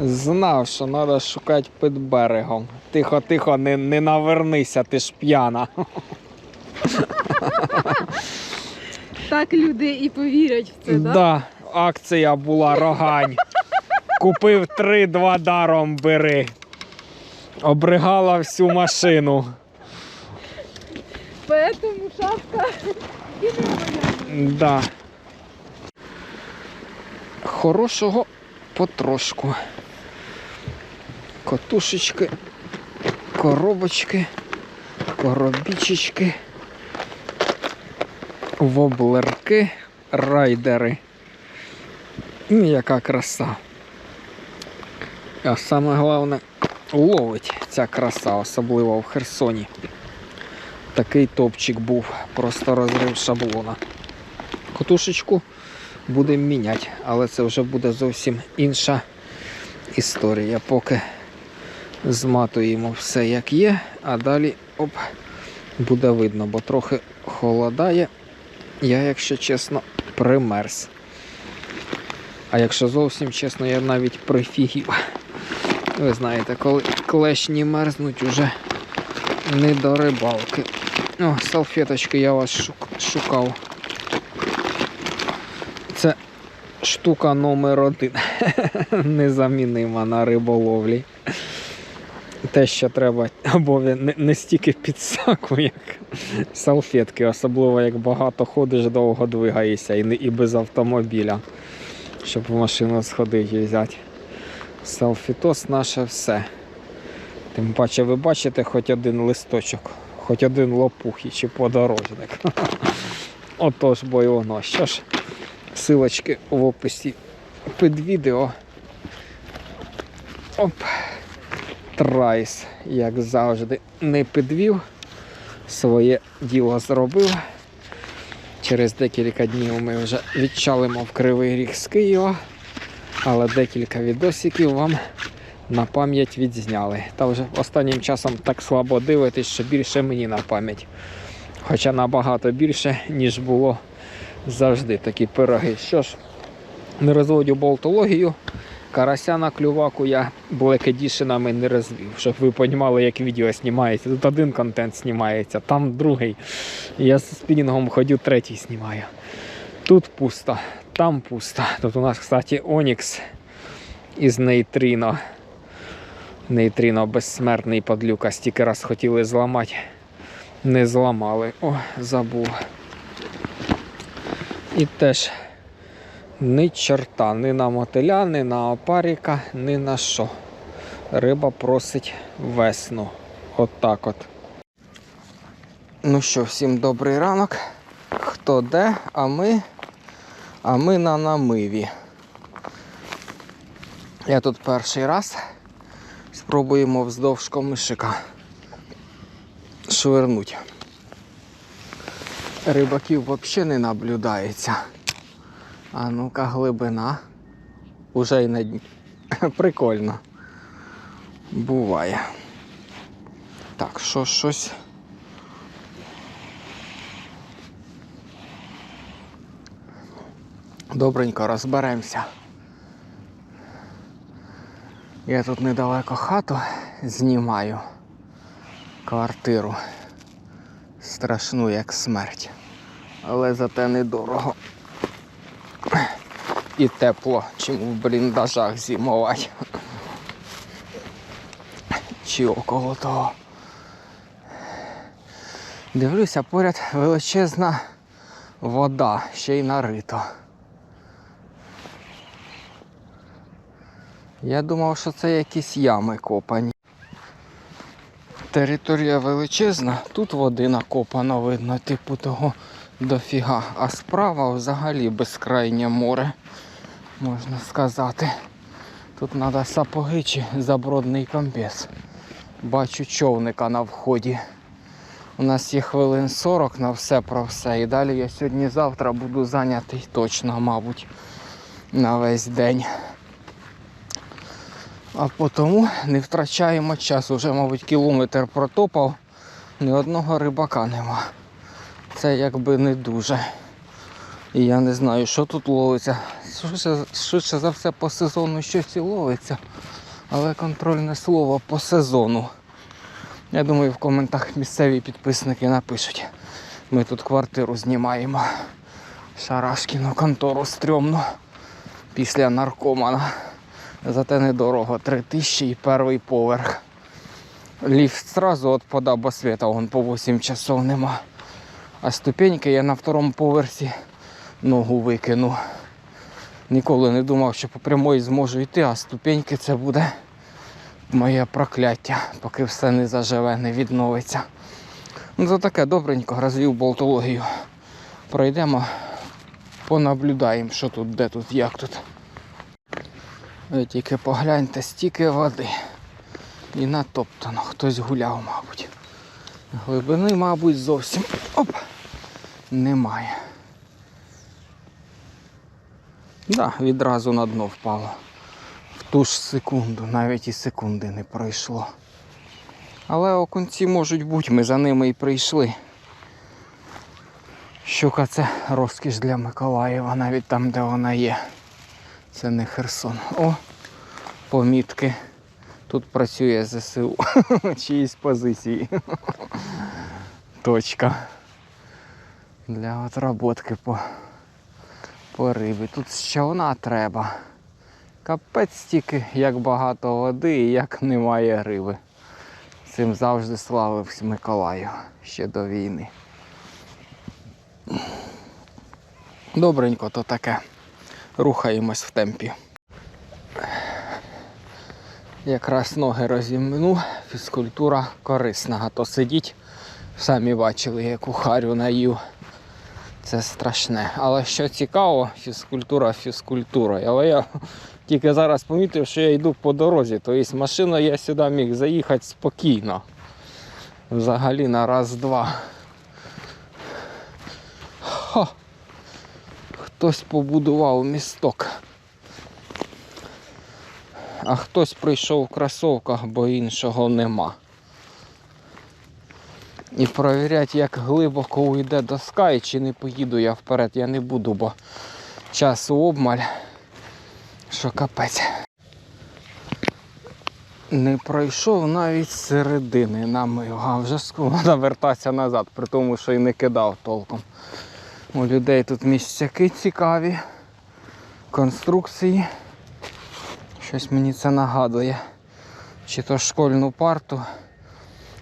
Знав, що треба шукати під берегом. Тихо, тихо, не, не навернися, ти ж п'яна. Так люди і повірять в це, так? Да, акція була рогань. Купив три, два даром бери. Обригала всю машину. Поэтому шапка і не. Да. Хорошого потрошку. Котушечки, коробочки, коробічечки, воблерки, райдери. І яка краса. А саме головне ловить ця краса, особливо в Херсоні. Такий топчик був, просто розрив шаблона. Котушечку будемо міняти, але це вже буде зовсім інша історія. Поки зматуємо все як є, а далі оп, буде видно, бо трохи холодає. Я, якщо чесно, примерз. А якщо зовсім чесно, я навіть прифігів. Ви знаєте, коли клешні мерзнуть, уже не до рибалки. О, салфеточки я вас шукав. Це штука номер один. Незамінима на риболовлі. Те, що треба або не, не стільки під саку, як салфетки, особливо як багато ходиш, довго двигаєшся і, не, і без автомобіля, щоб в машину сходити і взяти. Салфітос наше все. Тим паче ви бачите хоч один листочок, хоч один лопухи чи подорожник. Отож, бо і воно. Що ж, силочки в описі під відео. Оп. Трайс, як завжди, не підвів. Своє діло зробив. Через декілька днів ми вже відчалимо в Кривий Ріг з Києва. Але декілька відосиків вам на пам'ять відзняли. Та вже останнім часом так слабо дивитесь, що більше мені на пам'ять. Хоча набагато більше, ніж було завжди такі пироги. Що ж, не розводю болтологію. Карася на клюваку я блекедішинами не розвів, щоб ви розуміли, як відео знімається. Тут один контент знімається, там другий. Я з спінінгом ходю, третій знімаю. Тут пусто, там пусто. Тут у нас, кстати, Онікс із нейтрино. Нейтрино безсмертний подлюка. Стільки раз хотіли зламати. Не зламали. О, забув. І теж ні чорта, ні на мотиля, ні на опаріка, ні на що. Риба просить весну. От так от. Ну що, всім добрий ранок. Хто де, а ми, а ми на намиві. Я тут перший раз. Спробуємо вздовж комишика швирнуть. Рибаків взагалі не наблюдається. А ну-ка глибина. Уже й на дні. Прикольно. Буває. Так, що щось. Добренько розберемося. Я тут недалеко хату знімаю квартиру. Страшну як смерть. Але зате недорого. І тепло, чим в бліндажах зимувати. Чи около того. Дивлюся, поряд величезна вода, ще й нарита. Я думав, що це якісь ями копані. Територія величезна, тут води накопано видно, типу того дофіга. А справа взагалі безкрайнє море, можна сказати. Тут треба сапоги чи забродний комбез. Бачу човника на вході. У нас є хвилин 40 на все про все. І далі я сьогодні-завтра буду зайнятий точно, мабуть, на весь день. А потому не втрачаємо час. Уже, мабуть, кілометр протопав, ні одного рибака нема. Це якби не дуже. І я не знаю, що тут ловиться. Швидше, за все по сезону щось і ловиться. Але контрольне слово по сезону. Я думаю, в коментах місцеві підписники напишуть. Ми тут квартиру знімаємо. Шарашкіну контору стрьомну. Після наркомана. Зате недорого. Три тисячі і перший поверх. Ліфт сразу відпадав, бо світа вон по 8 часов нема. А ступеньки я на второму поверсі ногу викину. Ніколи не думав, що по прямої зможу йти, а ступеньки це буде моє прокляття, поки все не заживе, не відновиться. Ну, це таке добренько, розвів болтологію. Пройдемо, понаблюдаємо, що тут, де тут, як тут. Ви тільки погляньте, стільки води. І натоптано, хтось гуляв, мабуть. Глибини, мабуть, зовсім оп, немає. Да, відразу на дно впало. В ту ж секунду, навіть і секунди не пройшло. Але окунці можуть бути, ми за ними і прийшли. Щука це розкіш для Миколаєва, навіть там, де вона є. Це не Херсон. О, помітки. Тут працює ЗСУ. Чиїсь позиції. Точка. Для отработки по, по рибі. Тут ще вона треба. Капець тільки, як багато води і як немає риби. Цим завжди славився Миколаїв ще до війни. Добренько то таке. Рухаємось в темпі. Якраз ноги розімну, фізкультура корисна, а то сидіть, самі бачили, яку харю наїв. Це страшне. Але що цікаво, фізкультура фізкультурою. Але я тільки зараз помітив, що я йду по дорозі. Тобто машиною я сюди міг заїхати спокійно. Взагалі на раз-два. Хтось побудував місток. А хтось прийшов в кросовках, бо іншого нема. І провіряти, як глибоко уйде доска і чи не поїду я вперед, я не буду, бо часу обмаль, що капець. Не пройшов навіть середини намив, а вже скоро навертатися назад, при тому, що і не кидав толком. У людей тут місцяки цікаві, конструкції. Щось мені це нагадує. Чи то школьну парту,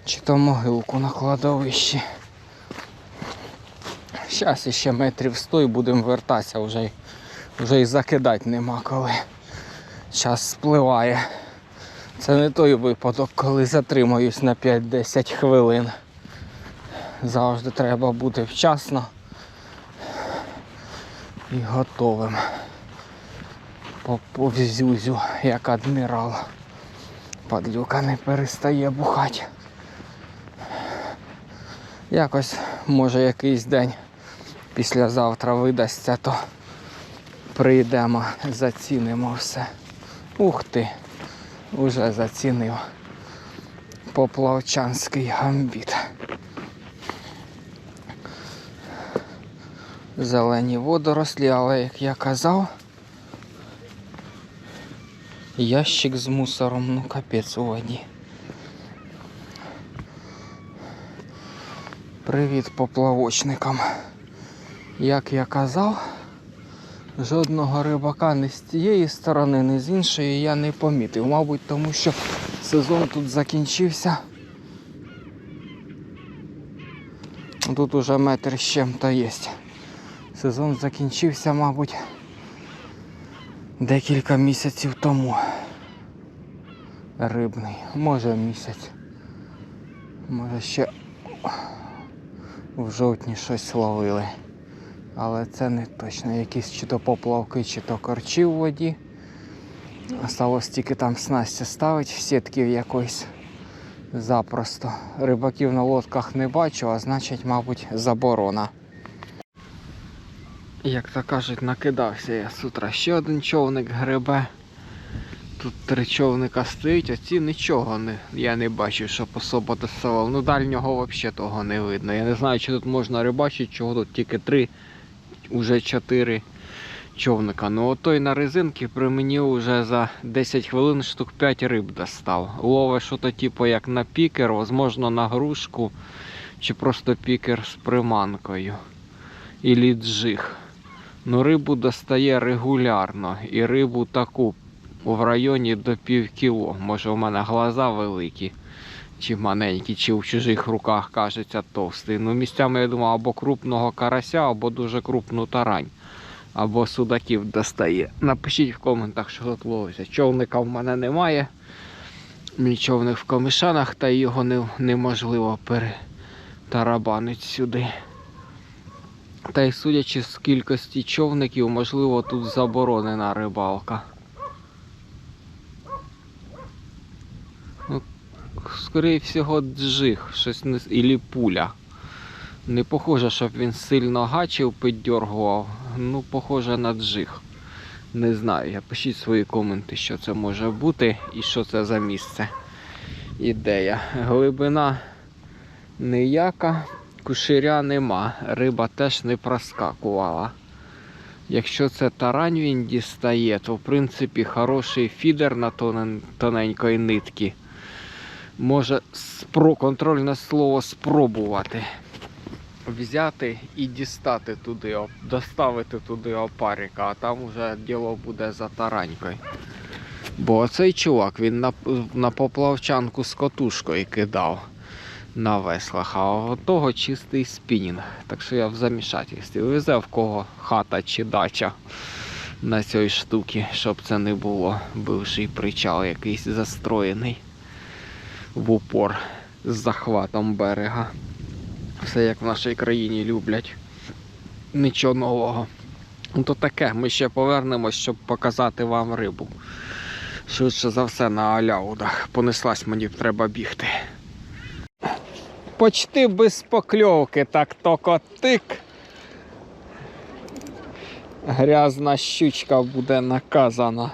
чи то могилку на кладовищі. Зараз іще метрів сто і будемо вертатися, вже, вже і закидати нема коли. Час спливає. Це не той випадок, коли затримуюсь на 5-10 хвилин. Завжди треба бути вчасно і готовим. По повзюзю, як адмірал. Падлюка не перестає бухати. Якось, може, якийсь день післязавтра видасться, то прийдемо, зацінимо все. Ух ти, уже зацінив поплавчанський гамбіт. Зелені водорослі, але як я казав, ящик з мусором, ну капець у воді. Привіт поплавочникам. Як я казав, жодного рибака не з цієї сторони, ні з іншої я не помітив. Мабуть, тому що сезон тут закінчився. Тут уже метр з чим-то є. Сезон закінчився, мабуть, декілька місяців тому. Рибний. Може місяць. Може ще в жовтні щось ловили. Але це не точно. Якісь чи то поплавки, чи то корчі в воді. Осталось тільки там снасті ставить сітків якоїсь. Запросто. Рибаків на лодках не бачу, а значить, мабуть, заборона. Як то кажуть, накидався я з. Ще один човник гребе. Тут три човника стоїть, а ці нічого не, я не бачу, щоб особо доставав. Ну дальнього взагалі того не видно. Я не знаю, чи тут можна рибачити, чого тут тільки три уже 4 човника. Ну отой на резинки при мені вже за 10 хвилин штук 5 риб достав. Лове що то типу як на пікер, возможно на грушку, чи просто пікер з приманкою. І джиг. Ну рибу достає регулярно. І рибу таку в районі до пів кіло. Може у мене глаза великі, чи маленькі, чи в чужих руках кажеться товстий. Ну місцями я думаю, або крупного карася, або дуже крупну тарань або судаків достає. Напишіть в коментах, що тут ловиться. Човника в мене немає. Мій човник в комишанах, та його не, неможливо перетарабанити сюди. Та й судячи з кількості човників, можливо, тут заборонена рибалка. Ну, скоріше всього, джиг, щось не... ілі пуля. Не похоже, щоб він сильно гачив, піддергував. Ну, похоже на джиг. Не знаю. Я пишіть свої коменти, що це може бути і що це за місце. Ідея. Глибина ніяка, куширя нема. Риба теж не проскакувала. Якщо це тарань він дістає, то в принципі хороший фідер на тоненької нитки. Може спро... контрольне слово спробувати взяти і дістати туди, доставити туди опарика, а там вже діло буде за таранькою. Бо оцей чувак він на, на поплавчанку з котушкою кидав на веслах, а у того чистий спінінг. Так що я в замішательстві. Везе в кого хата чи дача на цій штуці, щоб це не було бивший причал якийсь застроєний в упор з захватом берега. Все як в нашій країні люблять. Нічого нового. Ну то таке, ми ще повернемось, щоб показати вам рибу. Швидше за все на аляудах. Понеслась мені треба бігти. Почти без покльовки, так то тик. Грязна щучка буде наказана.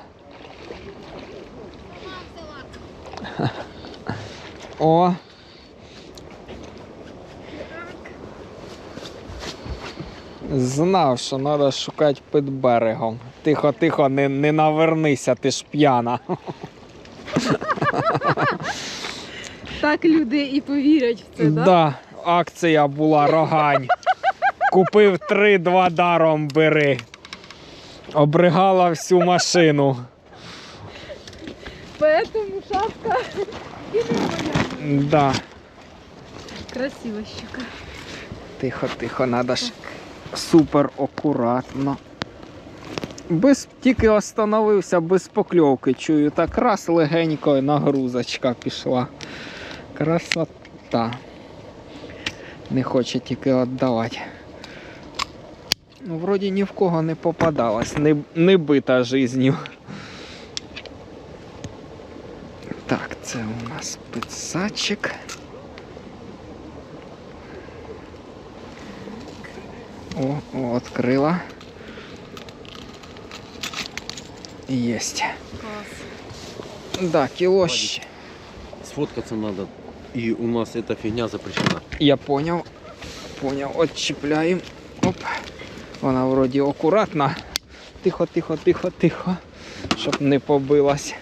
О, Знав, що треба шукати під берегом. Тихо, тихо, не, не навернися, ти ж п'яна. Так люди і повірять в це, так? Да, акція була рогань. Купив три-два даром бери. Обригала всю машину. Поэтому шапка і не моя. Да. Красива щука. Тихо, тихо, треба ж супер акуратно. Без, тільки остановився без покльовки, чую, так раз легенько нагрузочка пішла. Красота. Не хоче тільки віддавати. Ну, вроді ні в кого не попадалась, не, не бита жизнью. Так, це у нас пицачик. О, о, открыла. Есть. Клас. Да, кило. Сфоткаться надо. И у нас эта фигня запрещена. Я понял. Понял. Отчіпляємо. Оп. Вона вроді акуратна. Тихо, тихо, тихо, тихо. Щоб не побилась.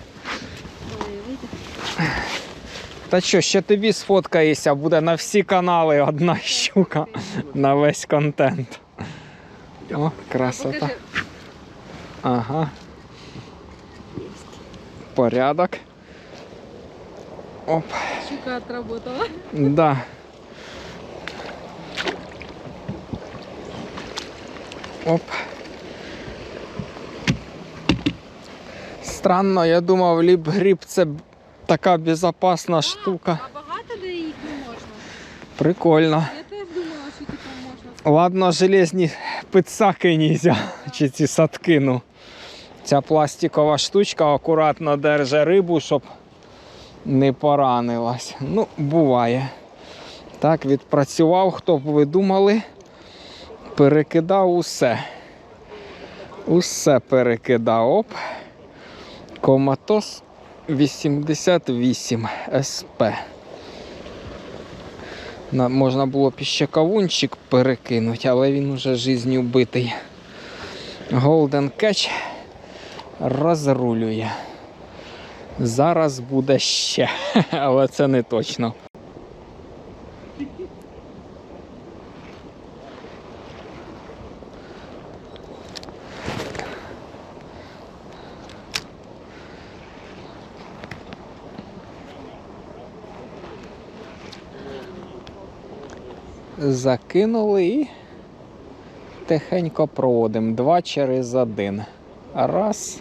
Та що, ще тобі сфоткаєшся, буде на всі канали одна щука на весь контент. О, красота. Ага. Порядок. Оп. Щука отработала. Да. Оп. Странно, я думав, ліп-гріб це б- така безпечна штука. А багато де їх не можна? Прикольно. Я теж думала, що типу можна. Ладно, железні пицаки нельзя, чи ці садки, ну. Ця пластикова штучка акуратно держить рибу, щоб не поранилась. Ну, буває. Так, відпрацював, хто б ви думали, перекидав усе. Усе перекидав. Оп. Коматос 88 СП. На- Можна було б іще кавунчик перекинути, але він уже жизнью битий. Golden Catch розрулює. Зараз буде ще, але це не точно. Закинули і тихенько проводимо. Два через один. Раз.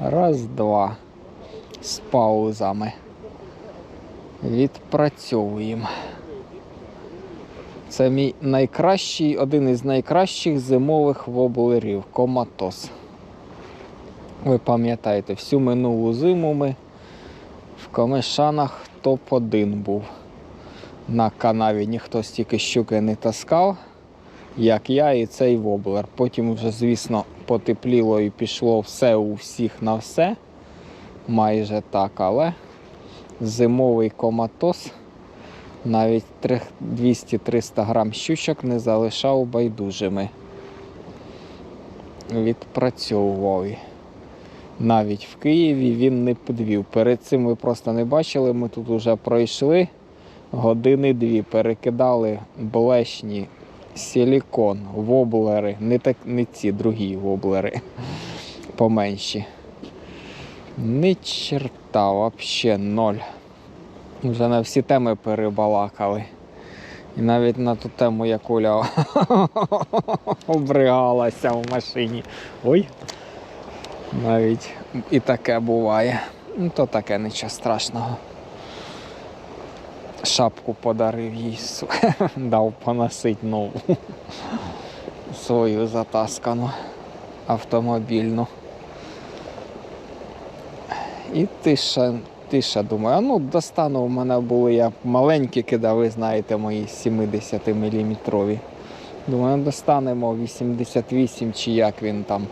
Раз, два. З паузами. Відпрацьовуємо. Це мій найкращий, один із найкращих зимових воблерів коматос. Ви пам'ятаєте, всю минулу зиму ми в комишанах топ-1 був. На канаві ніхто стільки щуки не таскав, як я і цей воблер. Потім вже, звісно, потепліло і пішло все у всіх на все. Майже так, але зимовий коматос навіть 200-300 грам щучок не залишав байдужими. Відпрацьовував. Навіть в Києві він не підвів. Перед цим ви просто не бачили, ми тут вже пройшли години дві, перекидали блешні, силікон, воблери, не, так, не ці другі воблери, поменші. Ні черта, взагалі ноль. Вже на всі теми перебалакали. І навіть на ту тему, як Оля обригалася в машині. Ой. Навіть і таке буває. Ну, то таке нічого страшного. Шапку подарив їй, дав поносить нову. Свою затаскану автомобільну. І тиша, тиша, думаю, а ну достану, у мене були я маленькі кидав, ви знаєте, мої 70 мм. Думаю, ну, достанемо 88 чи як він там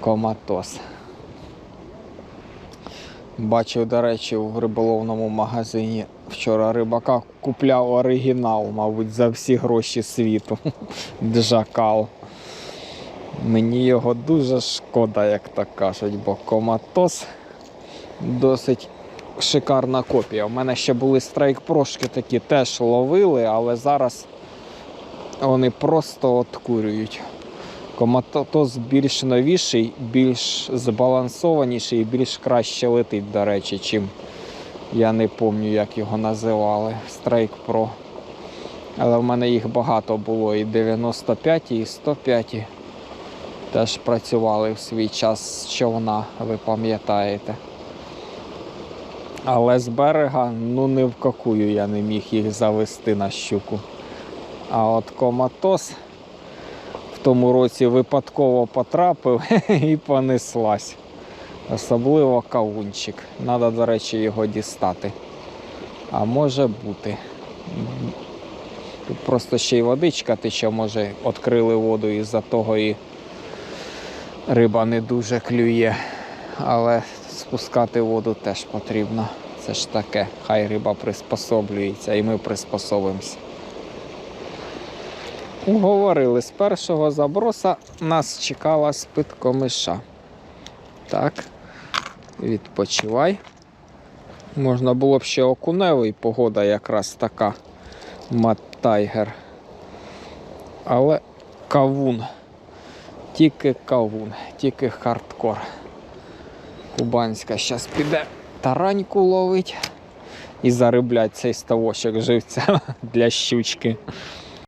коматос. Бачив, до речі, в риболовному магазині вчора рибака купляв оригінал, мабуть, за всі гроші світу. Джакал. Мені його дуже шкода, як так кажуть, бо коматос досить шикарна копія. У мене ще були страйк-прошки такі, теж ловили, але зараз вони просто откурюють. Коматос більш новіший, більш збалансованіший і більш краще летить, до речі, чим я не пам'ятаю, як його називали. Strike Pro. Але в мене їх багато було. І 95, і 105. Теж працювали в свій час з човна, ви пам'ятаєте. Але з берега ну не в какую я не міг їх завести на щуку. А от коматос в тому році випадково потрапив і понеслась. Особливо кавунчик. Треба, до речі, його дістати. А може бути. Тут просто ще й водичка тече, може, відкрили воду і за того і риба не дуже клює. Але спускати воду теж потрібно. Це ж таке, хай риба приспособлюється і ми приспособимося. Уговорили з першого заброса нас чекала спиткомиша. Так, відпочивай. Можна було б ще окуневий, погода якраз така мат-тайгер. Але кавун. Тільки кавун, тільки хардкор. Кубанська зараз піде тараньку ловить і зариблять цей ставочок живця для щучки.